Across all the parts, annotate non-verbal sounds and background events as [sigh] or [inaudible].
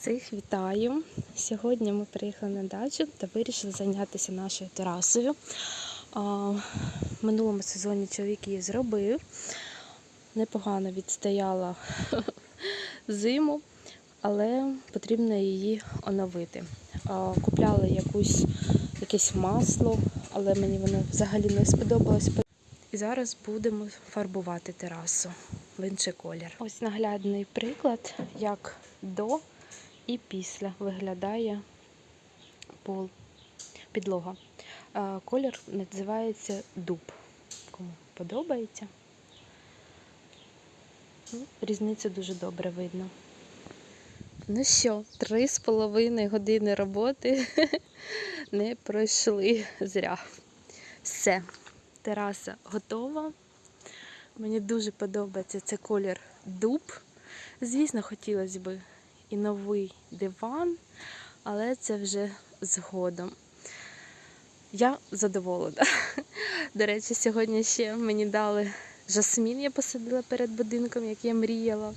Всіх вітаю! Сьогодні ми приїхали на дачу та вирішили зайнятися нашою терасою. В минулому сезоні чоловік її зробив. Непогано відстояла [laughs] зиму, але потрібно її оновити. А, Купляли якусь, якесь масло, але мені воно взагалі не сподобалось. І зараз будемо фарбувати терасу в інший колір. Ось наглядний приклад, як до і після виглядає пол, підлога. Колір називається дуб. Кому подобається. Ну, Різницю дуже добре видно. Ну що, три з половиною години роботи [laughs] не пройшли зря. Все, тераса готова. Мені дуже подобається цей колір дуб. Звісно, хотілося б і новий диван, але це вже згодом. Я задоволена. До речі, сьогодні ще мені дали жасмін, я посадила перед будинком, як я мріяла.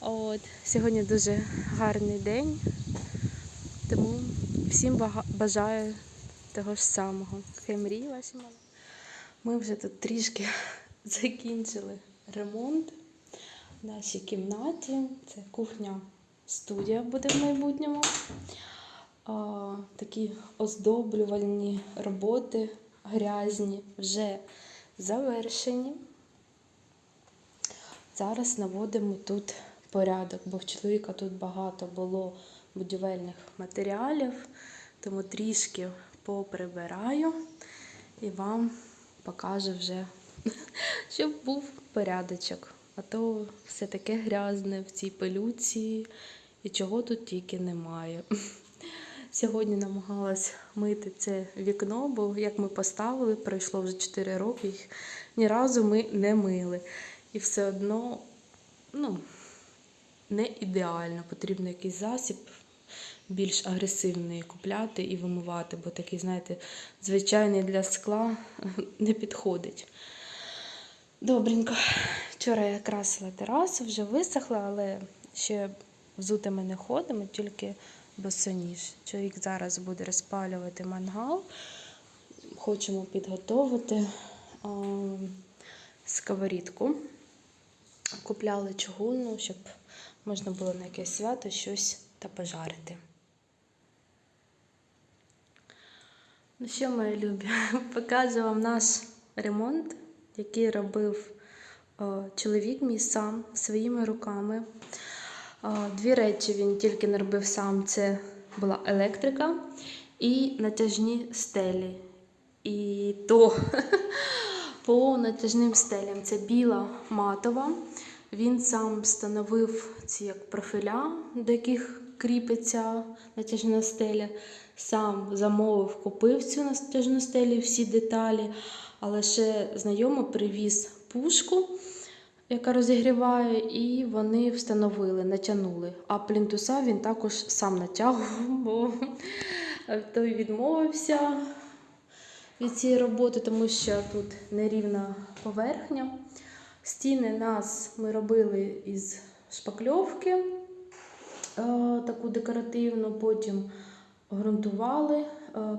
От, Сьогодні дуже гарний день, тому всім бажаю того ж самого. Хай ваші мали. Ми вже тут трішки закінчили ремонт в нашій кімнаті. Це кухня студія буде в майбутньому. А, такі оздоблювальні роботи грязні вже завершені. Зараз наводимо тут порядок, бо в чоловіка тут багато було будівельних матеріалів, тому трішки поприбираю і вам покажу вже, [laughs] щоб був порядочок. А то все таке грязне в цій пилюці і чого тут тільки немає. [laughs] Сьогодні намагалась мити це вікно, бо як ми поставили, пройшло вже 4 роки, їх ні разу ми не мили. І все одно, ну, не ідеально. Потрібно якийсь засіб більш агресивний купляти і вимивати, бо такий, знаєте, звичайний для скла [laughs] не підходить. Добренько. Вчора я красила терасу, вже висохла, але ще взути ми не ходимо, тільки босоніж. Чоловік зараз буде розпалювати мангал. Хочемо підготовити а, сковорідку. Купляли чугунну, щоб можна було на якесь свято щось та пожарити. Ну що, мої любі, [laughs] покажу вам наш ремонт, який робив е, чоловік мій сам своїми руками. Е, Дві речі він тільки не робив сам: це була електрика і натяжні стелі. І то [laughs] по натяжним стелям це біла матова. Він сам встановив ці як профіля, до яких кріпиться натяжна стеля. Сам замовив, купив цю натяжну стелю, всі деталі, але ще знайомий привіз пушку, яка розігріває, і вони встановили, натягнули. А плінтуса він також сам натягував, бо той відмовився від цієї роботи, тому що тут нерівна поверхня. Стіни нас ми робили із шпакльовки, е, таку декоративну, потім ґрунтували, е,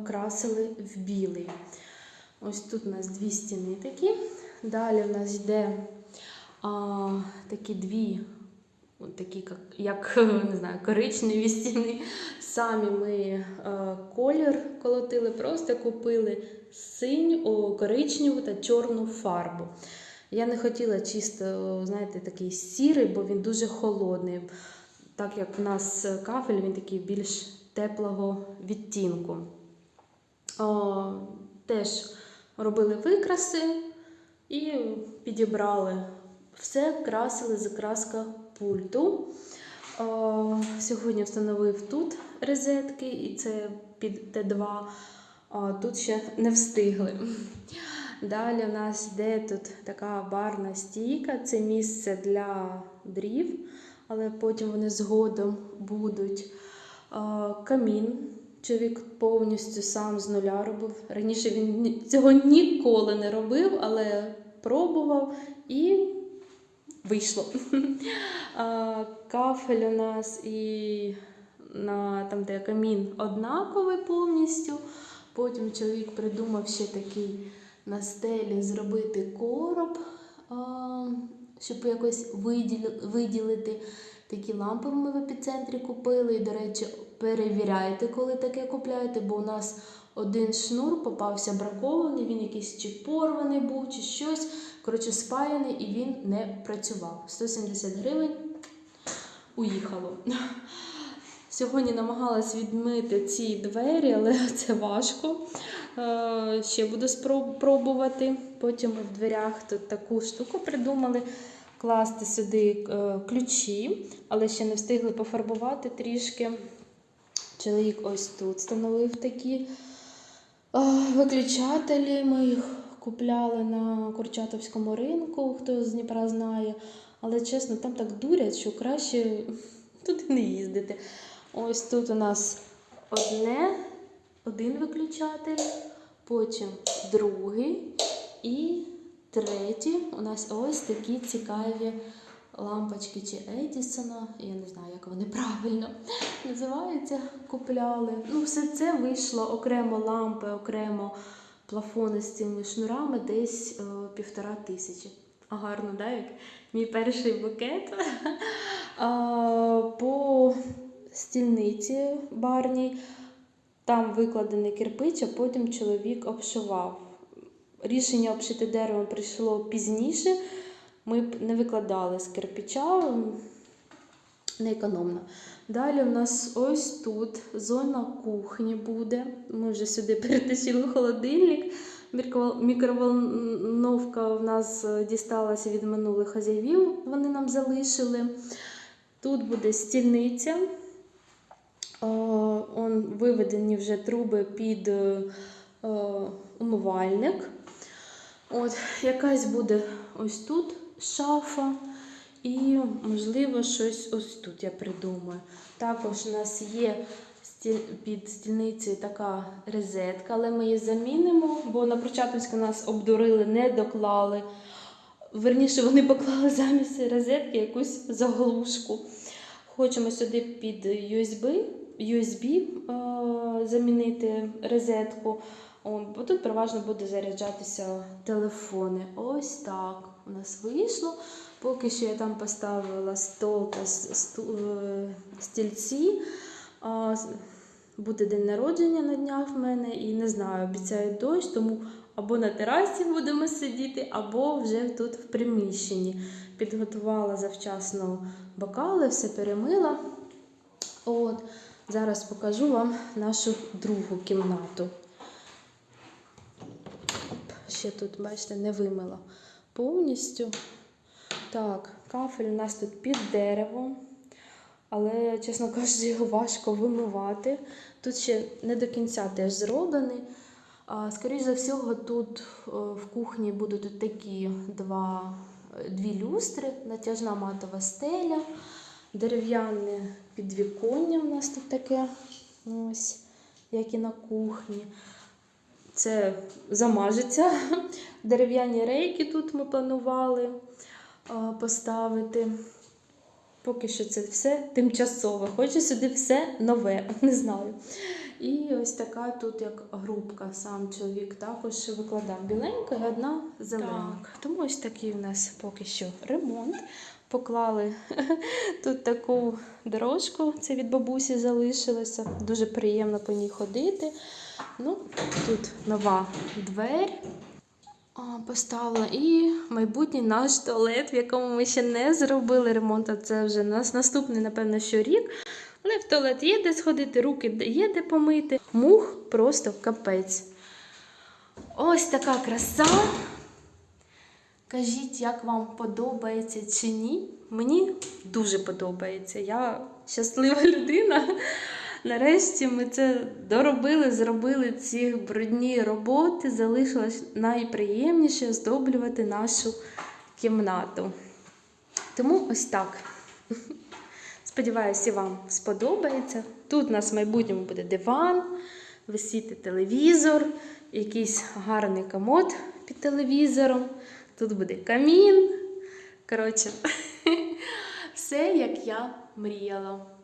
красили в білий. Ось тут у нас дві стіни такі. Далі в нас йде а, такі дві, такі, як, [laughs] не знаю, коричневі стіни. Самі ми е, колір колотили, просто купили синю, коричневу та чорну фарбу. Я не хотіла чисто, знаєте, такий сірий, бо він дуже холодний. Так як в нас кафель, він такий більш теплого відтінку. О, теж робили викраси і підібрали все, красили з краска пульту. О, сьогодні встановив тут розетки, і це під Т2, а тут ще не встигли. Далі у нас йде тут така барна стійка, це місце для дрів, але потім вони згодом будуть. А, Камін. Чоловік повністю сам з нуля робив. Раніше він цього ніколи не робив, але пробував і вийшло. [laughs] Кафель у нас і на там, де камін, однаковий повністю. Потім чоловік придумав ще такий на стелі зробити короб, щоб якось виділити. Такі лампи ми в епіцентрі купили. І, до речі, перевіряйте, коли таке купляєте, бо у нас один шнур попався бракований, він якийсь чи порваний був, чи щось. Коротше, спаяний і він не працював. 170 гривень уїхало. Сьогодні намагалась відмити ці двері, але [laughs] це важко. Е, Ще буду спроб- пробувати. Потім в дверях тут таку штуку придумали класти сюди е, ключі, але ще не встигли пофарбувати трішки. Чоловік ось тут встановив такі е, виключателі. Ми їх купляли на Курчатовському ринку, хто з Дніпра знає. Але чесно, там так дурять, що краще [laughs] туди не їздити. Ось тут у нас одне, один виключатель, потім другий і третій. У нас ось такі цікаві лампочки чи Едісона. Я не знаю, як вони правильно називаються, купляли. Ну, все це вийшло окремо лампи, окремо плафони з цими шнурами десь е, півтора тисячі. А гарно, да? Як мій перший букет. [laughs] А, По стільниці барній там викладений кирпич, а потім чоловік обшивав. Рішення обшити деревом прийшло пізніше. Ми б не викладали з кирпича, неекономно. Далі у нас ось тут зона кухні буде. Ми вже сюди [laughs] перетащили холодильник. Мікроволновка в нас е, дісталася від минулих хазяївів, вони нам залишили. Тут буде стільниця. Е, виведені вже труби під е, умивальник. От, якась буде ось тут шафа. І, можливо, щось ось тут я придумаю. Також у нас є під стільницею така розетка, але ми її замінимо, бо на Прочатовську нас обдурили, не доклали. Верніше, вони поклали замість розетки якусь заглушку. Хочемо сюди під USB, USB е, замінити розетку. О, бо тут переважно буде заряджатися телефони. Ось так у нас вийшло. Поки що я там поставила стол та е, стільці. Буде день народження на днях в мене, і не знаю, обіцяють дощ, тому або на терасі будемо сидіти, або вже тут в приміщенні. Підготувала завчасно бокали, все перемила. От, зараз покажу вам нашу другу кімнату. Ще тут, бачите, не вимила повністю. Так, кафель у нас тут під деревом, але, чесно кажучи, його важко вимивати. Тут ще не до кінця теж зроблений. Скоріше за всього, тут е, в кухні будуть такі два, е, дві люстри, натяжна матова стеля, дерев'яне підвіконня у нас тут таке, ось, як і на кухні. Це замажеться. [laughs] Дерев'яні рейки тут ми планували поставити. Поки що це все тимчасове. Хочу сюди все нове, [laughs] не знаю. І ось така тут як грубка. Сам чоловік також викладав біленька і одна зелена. Тому ось такий у нас поки що ремонт. Поклали [laughs] тут таку дорожку, це від бабусі залишилося. Дуже приємно по ній ходити. Ну, тут нова двері а, поставила. І майбутній наш туалет, в якому ми ще не зробили ремонт. А це вже нас наступний, напевно, що рік. Але в туалет є де сходити, руки є де помити. Мух просто капець. Ось така краса. Кажіть, як вам подобається чи ні? Мені дуже подобається. Я щаслива людина. Нарешті ми це доробили, зробили ці брудні роботи. Залишилось найприємніше оздоблювати нашу кімнату. Тому ось так. Сподіваюся, вам сподобається. Тут у нас в майбутньому буде диван, висіти телевізор, якийсь гарний комод під телевізором. Тут буде камін, Коротше, [laughs] все як я мріяла.